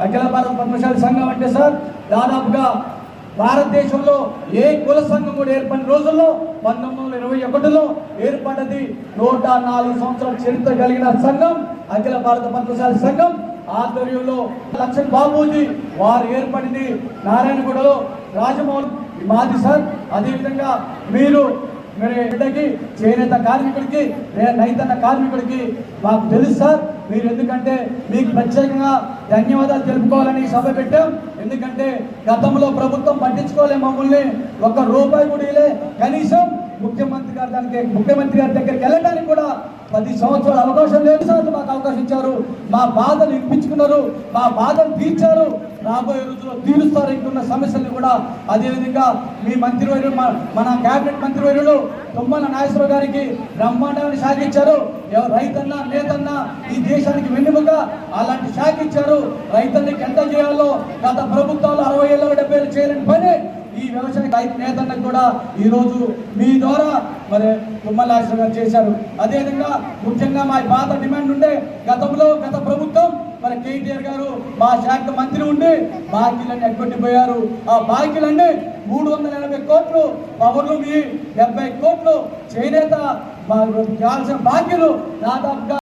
అఖిల భారత పద్మశాలి సంఘం అంటే సార్ దాదాపుగా భారతదేశంలో ఏ కుల సంఘం కూడా ఏర్పడిన రోజుల్లో పంతొమ్మిది వందల ఇరవై ఒకటిలో ఏర్పడ్డది నూట నాలుగు సంవత్సరాల చరిత్ర కలిగిన సంఘం అఖిల భారత పద్మశాలి సంఘం. ఆధ్వర్యంలో లక్ష్మణ్ బాబూజీ వారు ఏర్పడింది నారాయణగూడలో రాజమౌళి మాది సార్. అదేవిధంగా మీరు మరి బిడ్డకి చేనేత కార్మికుడికి నే- నైతన్న కార్మికుడికి మాకు తెలుసు సార్ మీరు ఎందుకంటే మీకు ప్రత్యేకంగా ధన్యవాదాలు తెలుపుకోవాలని సభ పెట్టాం ఎందుకంటే గతంలో ప్రభుత్వం పట్టించుకోలే మమ్మల్ని ఒక్క రూపాయి కూడా కనీసం ముఖ్యమంత్రి గారి దానికి ముఖ్యమంత్రి గారి దగ్గరికి వెళ్ళడానికి కూడా పది సంవత్సరాల అవకాశం లేదు. సార్ మాకు అవకాశం ఇచ్చారు. మా బాధలు ఇప్పించుకున్నారు మా బాధలు తీర్చారు. రాబోయే రోజుల్లో తీరుస్తారు ఇంకున్న సమస్యల్ని కూడా అదేవిధంగా మీ మంత్రివర్యులు మన- మన క్యాబినెట్ మంత్రివర్యులు తుమ్మల నాగేశ్వరరావు గారికి బ్రహ్మాండమైన శాఖ ఇచ్చారు. రైతన్నా నేతన్నా ఈ దేశానికి వెన్నుముక అలాంటి శాఖ ఇచ్చారు. రైతన్నకి ఎంత చేయాలో గత ప్రభుత్వాలు అరవై ఏళ్ళ డెబ్బై ఏళ్ళు చేయలేని పని. ఈ వ్యవసాయ రైతు నేతన్నకు కూడా ఈరోజు మీ ద్వారా మరి తుమ్మల గారు చేశారు అదేవిధంగా ముఖ్యంగా మా పాత డిమాండ్ ఉండే గతంలో గత ప్రభుత్వం మరి కేటీఆర్ గారు మా శాఖ మంత్రి ఉండి బాకీలన్నీ ఎగ్గొట్టిపోయారు. ఆ బాకీలన్నీ మూడు వందల ఎనభై కోట్లు పవర్లు మీ డెబ్బై కోట్లు చేనేత మా కావాల్సిన బాకీలు దాదాపుగా